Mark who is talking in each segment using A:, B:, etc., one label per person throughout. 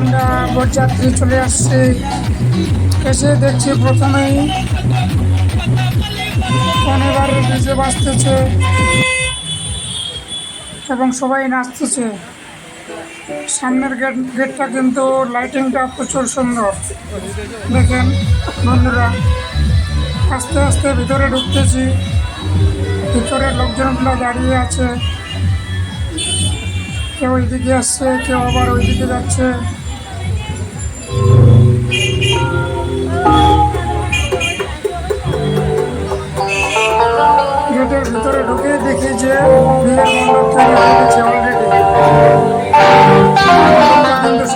A: আমরা বরযাত্রী চলে আসছি। এসে দেখছি প্রথমেই অনেকবার ডিজে বাজতেছে এবং সবাই নাচতেছে। সামনের গেট, গেটটা কিন্তু লাইটিংটা প্রচুর সুন্দর। দেখেন বন্ধুরা, আস্তে আস্তে ভিতরে ঢুকতেছি। ভিতরে লোকজনগুলো দাঁড়িয়ে আছে। কেউ ওইদিকে আসছে, কেউ আবার ওইদিকে যাচ্ছে। গেটের ভিতরে ঢুকে দেখি যে বিয়ের মণ্ডপ তৈরি হয়ে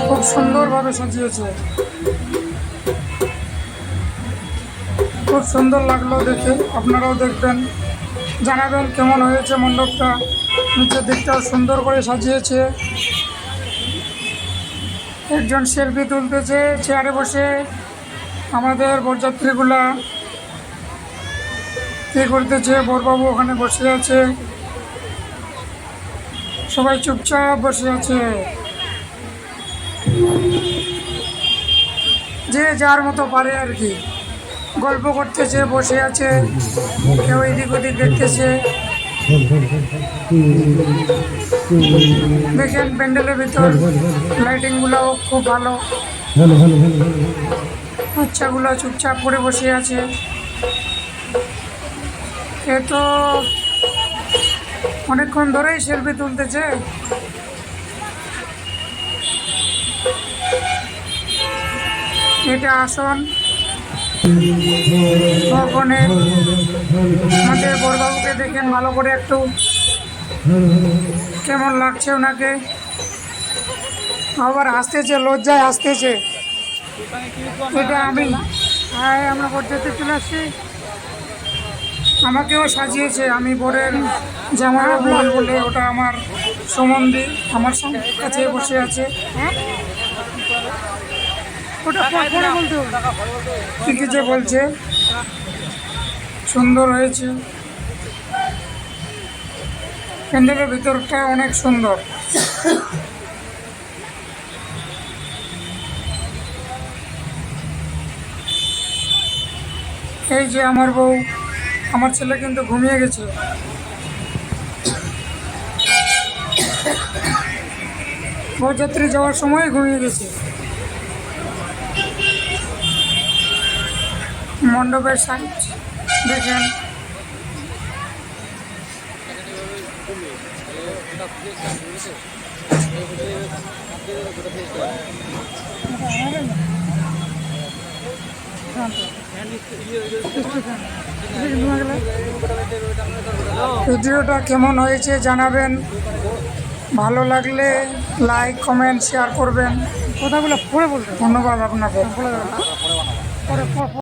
A: খুব সাজিয়েছে। খুব সুন্দর লাগল দেখে, আপনারাও দেখবেন। জানাবেন কেমন হয়েছে মণ্ডপটা। নিচের দিকটাও সুন্দর করে সাজিয়েছে। একজন সেলফি তুলতেছে, চেয়ারে বসে। আমাদের বরযাত্রীগুলা কি করতেছে? বরবাবু ওখানে বসে আছে। সবাই চুপচাপ বসে আছে। যে যার মতো পারে আর কি। গল্প করতেছে, বসে আছে। কেউ এদিক ওদিক দেখতেছে। দেখেন প্যান্ডেলের ভিতর লাইটিংগুলোও খুব ভালো বাচ্চাগুলো চুপচাপ করে বসে আছে এ তো অনেকক্ষণ ধরেই সেলফি তুলতেছে এটা আসন ভবনের আমাদের বড়বাবুকে দেখেন ভালো করে একটু। কেমন লাগছে ওনাকে? আবার হাসতেছে, লজ্জায় হাসতেছে। এটা আমি হ্যাঁ আমরা পর্যাতে চলে আসছি। আমাকেও সাজিয়েছে, আমি বরের জামা বল বলে ওটা আমার সম্বন্ধী, আমার কাছে বসে আছে। ওটা কি যে বলছে। সুন্দর হয়েছে। প্যান্ডেলের ভিতরটা অনেক সুন্দর। এই যে আমার বউ, আমার ছেলে কিন্তু ঘুমিয়ে গেছে। বরযাত্রী যাওয়ার সময় ঘুমিয়ে গেছে। মণ্ডপের সাইড দেখেন। ভিডিওটা কেমন হয়েছে জানাবেন। ভালো লাগলে লাইক কমেন্ট শেয়ার করবেন। কথাগুলো পরে বলবেন। ধন্যবাদ আপনাকে।